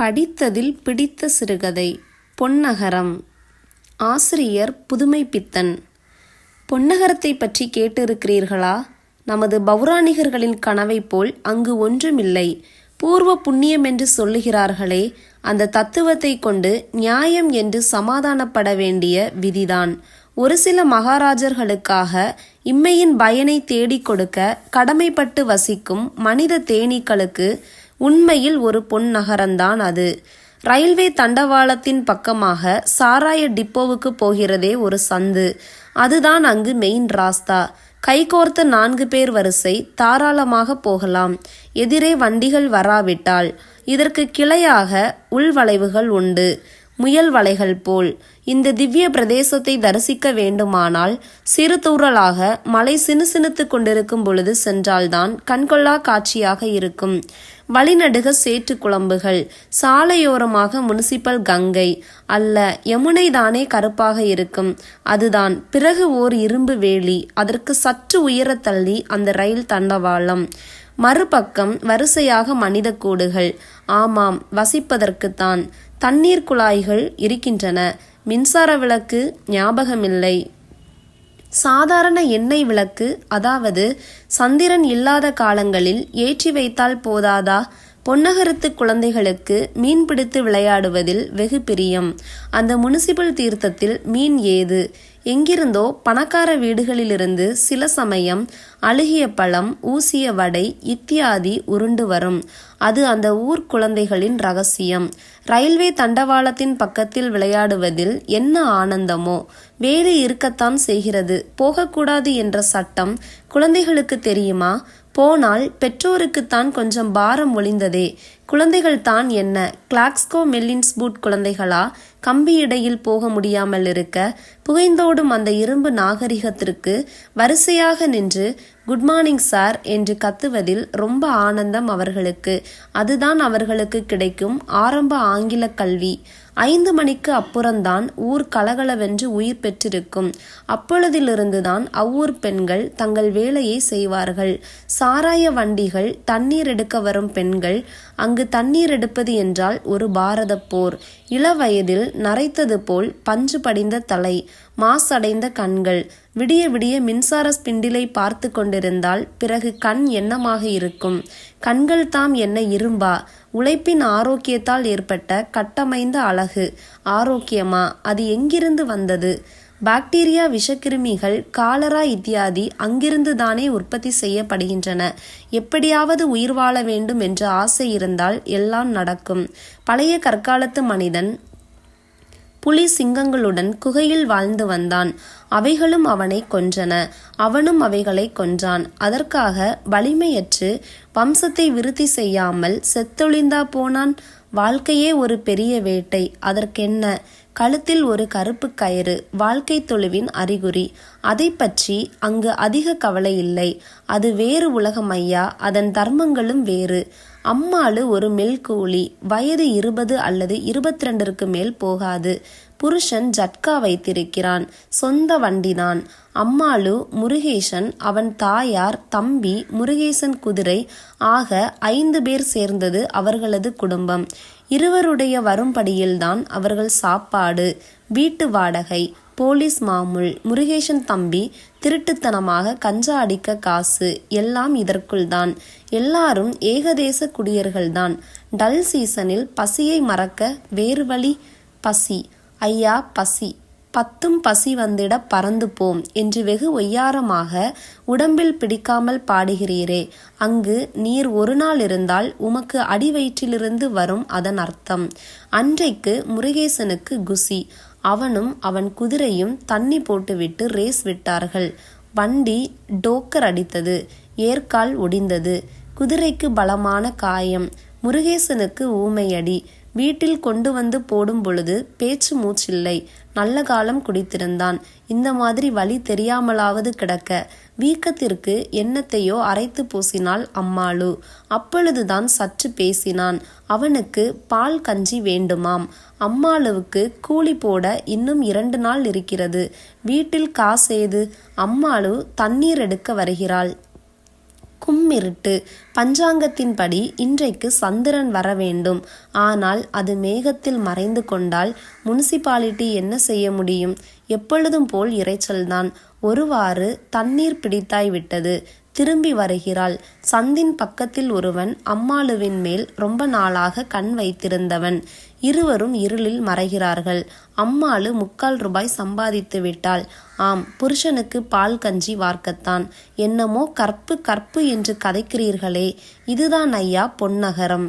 படித்ததில் பிடித்த சிறுகதை. பொன்னகரம். ஆசிரியர் புதுமைப்பித்தன். பொன்னகரத்தை பற்றி கேட்டிருக்கிறீர்களா? நமது பௌராணிகர்களின் கனவைப் போல் அங்கு ஒன்றுமில்லை. பூர்வ புண்ணியம் என்று சொல்லுகிறார்களே அந்த தத்துவத்தை கொண்டு நியாயம் என்று சமாதானப்பட வேண்டிய விதிதான். ஒரு சில மகாராஜர்களுக்காக இம்மையின் பயனை தேடிக் கொடுக்க கடமைப்பட்டு வசிக்கும் மனித தேனீக்களுக்கு உண்மையில் ஒரு பொன் நகரம்தான் அது. ரயில்வே தண்டவாளத்தின் பக்கமாக சாராய டிப்போவுக்கு போகிறதே ஒரு சந்து. அதுதான் அங்கு மெயின் ராஸ்தா. கைகோர்த்த நான்கு பேர் வரிசை தாராளமாக போகலாம். எதிரே வண்டிகள் வராவிட்டால். இதற்கு கிளையாக உள்வளைவுகள் உண்டு. முயல் வலைகள் போல். இந்த திவ்ய பிரதேசத்தை தரிசிக்க வேண்டுமானால் சிறு தூறலாக மலை சினுசினுத்து கொண்டிருக்கும் பொழுது சென்றால்தான் கண்கொள்ளா காட்சியாக இருக்கும். வழிநடுக சேற்று குழம்புகள் சாலையோரமாக முனிசிபல் கங்கை அல்ல யமுனை தானே கருப்பாக இருக்கும். அதுதான் பிறகு ஓர் இரும்பு வேலி அதற்கு சற்று உயர தள்ளி அந்த ரயில் தண்டவாளம். மறுபக்கம் வரிசையாக மனித கூடுகள். ஆமாம் வசிப்பதற்குத்தான். தண்ணீர் குழாய்கள் இருக்கின்றன. மின்சார விளக்கு ஞாபகமில்லை. சாதாரண எண்ணெய் விளக்கு அதாவது சந்திரன் இல்லாத காலங்களில் ஏற்றி வைத்தால் போதாதா? பொன்னகரத்து குழந்தைகளுக்கு மீன் பிடித்து விளையாடுவதில் வெகு பிரியம். அந்த முனிசிபல் தீர்த்தத்தில் மீன் ஏது? எங்கிருந்தோ பணக்கார வீடுகளிலிருந்து சில சமயம் அழுகிய பழம் ஊசிய வடை இத்தியாதி உருண்டு வரும். அது அந்த ஊர் குழந்தைகளின் ரகசியம். ரயில்வே தண்டவாளத்தின் பக்கத்தில் விளையாடுவதில் என்ன ஆனந்தமோ. வேறு இருக்கத்தான் செய்கிறது. போகக்கூடாது என்ற சட்டம் குழந்தைகளுக்கு தெரியுமா? போனால் பெற்றோருக்குத்தான் கொஞ்சம் பாரம் ஒளிந்ததே குழந்தைகள் தான் என்ன? கிளாக்ஸ்கோ மெல்லின்ஸ் பூட் குழந்தைகளா? கம்பி இடையில் போக முடியாமல் இருக்க புகைந்தோடும் அந்த இரும்பு நாகரிகத்திற்கு வரிசையாக நின்று குட் மார்னிங் சார் என்று கத்துவதில் ரொம்ப ஆனந்தம் அவர்களுக்கு. அதுதான் அவர்களுக்கு கிடைக்கும் ஆரம்ப ஆங்கில கல்வி. ஐந்து மணிக்கு அப்புறம்தான் ஊர் கலகலவென்று உயிர் பெற்றிருக்கும். அப்பொழுதிலிருந்துதான் அவ்வூர் பெண்கள் தங்கள் வேலையை செய்வார்கள். சாராய வண்டிகள் தண்ணீர் எடுக்க வரும் பெண்கள் அங்கு அங்கு தண்ணீர் எடுப்பது என்றால் ஒரு பாரத போர். இளவயதில் நரைத்தது போல் பஞ்சு படிந்த தலை மாசடைந்த கண்கள். விடிய விடிய மின்சார ஸ்பிண்டிலை பார்த்து கொண்டிருந்தால் பிறகு கண் என்னமாக இருக்கும். கண்கள் தாம் என்ன இரும்பா. உழைப்பின் ஆரோக்கியத்தால் ஏற்பட்ட கட்டமைந்த அழகு. ஆரோக்கியமா? அது எங்கிருந்து வந்தது? பாக்டீரியா விஷக்கிருமிகள் காலரா இத்தியாதி அங்கிருந்து தானே உற்பத்தி செய்யப்படுகின்றன. எப்படியாவது உயிர் வாழ வேண்டும் என்ற ஆசை இருந்தால் எல்லாம் நடக்கும். பழைய கற்காலத்து மனிதன் புலி சிங்கங்களுடன் குகையில் வாழ்ந்து வந்தான். அவைகளும் அவனை கொன்றன. அவனும் அவைகளை கொன்றான். அதற்காக வலிமையற்று வம்சத்தை விருத்தி செய்யாமல் செத்தொழிந்தா போனான். வாழ்க்கையே ஒரு பெரிய வேட்டை. அதற்கென்ன? கழுத்தில் ஒரு கருப்பு கயிறு வாழ்க்கை தொழுவின் அறிகுறி. அதை பற்றி அங்கு அதிக கவலை இல்லை. அது வேறு உலகம் ஐயா அதன் தர்மங்களும் வேறு. அம்மாளு ஒரு மெல்கூலி வயது இருபது அல்லது இருபத்தி ரெண்டிற்கு மேல் போகாது. புருஷன் ஜட்கா வைத்திருக்கிறான். சொந்த வண்டிதான். அம்மாளு முருகேசன் அவன் தாயார் தம்பி முருகேசன் குதிரை ஆக ஐந்து பேர் சேர்ந்தது அவர்களது குடும்பம். இருவருடைய வரும்படியில்தான் அவர்கள் சாப்பாடு வீட்டு வாடகை போலீஸ் மாமூல் முருகேசன் தம்பி திருட்டுத்தனமாக கஞ்சா அடிக்க காசு எல்லாம் இதற்குள்தான். எல்லாரும் ஏகதேச குடியர்கள்தான். டல் சீசனில் பசியை மறக்க வேறு வழி பசி. ஐயா பசி. பத்தும் பசி வந்திட பறந்து போம் என்று வெகு ஒய்யாரமாக உடம்பில் பிடிக்காமல் பாடுகிறீரே. அங்கு நீர் ஒரு நாள் இருந்தால் உமக்கு அடி வயிற்றிலிருந்து வரும் அதன் அர்த்தம். அன்றைக்கு முருகேசனுக்கு குசி. அவனும் அவன் குதிரையும் தண்ணி போட்டுவிட்டு ரேஸ் விட்டார்கள். வண்டி டோக்கர் அடித்தது. ஏற்கால் ஒடிந்தது. குதிரைக்கு பலமான காயம். முருகேசனுக்கு ஊமையடி. வீட்டில் கொண்டு வந்து போடும் பொழுது பேச்சு மூச்சில்லை. நல்ல காலம் குடித்திருந்தான். இந்த மாதிரி வழி தெரியாமலாவது கிடக்க. வீக்கத்திற்கு எண்ணத்தையோ அரைத்து பூசினாள் அம்மாளு. அப்பொழுதுதான் சற்று பேசினான். அவனுக்கு பால் கஞ்சி வேண்டுமாம். அம்மாளுவுக்கு கூலி போட இன்னும் இரண்டு நாள் இருக்கிறது. வீட்டில் காசேது அம்மாளு தண்ணீர் எடுக்க வருகிறாள். கும்மிருட்டு. பஞ்சாங்கத்தின்படி இன்றைக்கு சந்திரன் வர வேண்டும். ஆனால் அது மேகத்தில் மறைந்து கொண்டால் முனிசிபாலிட்டி என்ன செய்ய முடியும்? எப்பொழுதும் போல் இரைச்சல்தான் ஒருவாறு தண்ணீர் பிடித்தாய் விட்டது. திரும்பி வருகிறாள். சந்தின் பக்கத்தில் ஒருவன் அம்மாளுவின் மேல் ரொம்ப நாளாக கண் வைத்திருந்தவன். இருவரும் இருளில் மறைகிறார்கள். அம்மாளு முக்கால் ரூபாய் சம்பாதித்து விட்டாள். ஆம் புருஷனுக்கு பால் கஞ்சி வார்க்கத்தான். என்னமோ கற்பு கற்பு என்று கதைக்கிறீர்களே. இதுதான் ஐயா பொன்னகரம்.